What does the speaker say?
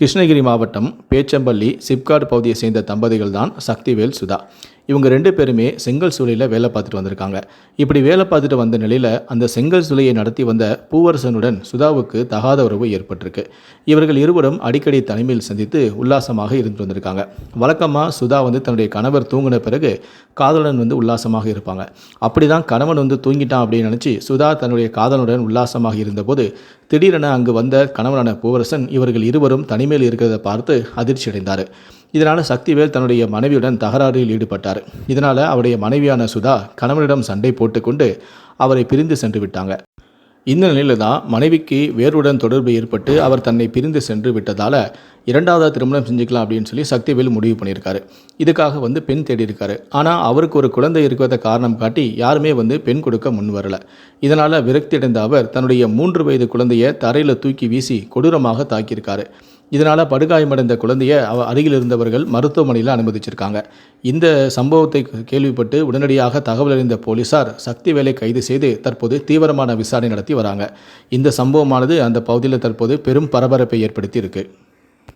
கிருஷ்ணகிரி மாவட்டம் பேச்சம்பள்ளி சிப்காட் பகுதியை சேர்ந்த தம்பதிகள் தான் சக்திவேல் சுதா. இவங்க ரெண்டு பேருமே செங்கல் சூளையில் வேலை பார்த்துட்டு வந்திருக்காங்க. இப்படி வேலை பார்த்துட்டு வந்த நிலையில் அந்த செங்கல் சூளையை நடத்தி வந்த பூவரசனுடன் சுதாவுக்கு தகாத உறவு ஏற்பட்டிருக்கு. இவர்கள் இருவரும் அடிக்கடி தனிமையில் சந்தித்து உல்லாசமாக இருந்து வந்திருக்காங்க. வழக்கமாக சுதா வந்து தன்னுடைய கணவர் தூங்கின பிறகு காதலன் வந்து உல்லாசமாக இருப்பாங்க. அப்படி தான் கணவன் வந்து தூங்கிட்டான் அப்படின்னு நினச்சி சுதா தன்னுடைய காதலனுடன் உல்லாசமாக இருந்தபோது திடீரென அங்கு வந்த கணவனான பூவரசன் இவர்கள் இருவரும் தனிமையில் இருக்கிறத பார்த்து அதிர்ச்சி அடைந்தார் இதனால் சக்திவேல் தன்னுடைய மனைவியுடன் தகராறில் ஈடுபட்டார். இதனால் அவருடைய மனைவியான சுதா கணவனிடம் சண்டை போட்டுக்கொண்டு அவரை பிரிந்து சென்று விட்டாங்க. இந்த நிலையில் தான் மனைவிக்கு வேறுடன் தொடர்பு ஏற்பட்டு அவர் தன்னை பிரிந்து சென்று விட்டதால் இரண்டாவதாக திருமணம் செஞ்சுக்கலாம் அப்படின்னு சொல்லி சக்திவேல் முடிவு பண்ணியிருக்காரு. இதுக்காக வந்து பெண் தேடி இருக்காரு ஆனால் அவருக்கு ஒரு குழந்தை இருக்கிறத காரணம் காட்டி யாருமே வந்து பெண் கொடுக்க முன் வரல. இதனால் விரக்தி அடைந்த அவர் தன்னுடைய மூன்று வயது குழந்தையை தரையில் தூக்கி வீசி கொடூரமாக தாக்கியிருக்காரு. இதனால் படுகாயமடைந்த குழந்தையை அவ அருகில் இருந்தவர்கள் மருத்துவமனையில் அனுமதிச்சிருக்காங்க. இந்த சம்பவத்தை கேள்விப்பட்டு உடனடியாக தகவல் அறிந்த போலீசார் சக்தி வேலை கைது செய்து தற்போது தீவிரமான விசாரணை நடத்தி வராங்க. இந்த சம்பவமானது அந்த பகுதியில் தற்போது பெரும் பரபரப்பை ஏற்படுத்தி இருக்குது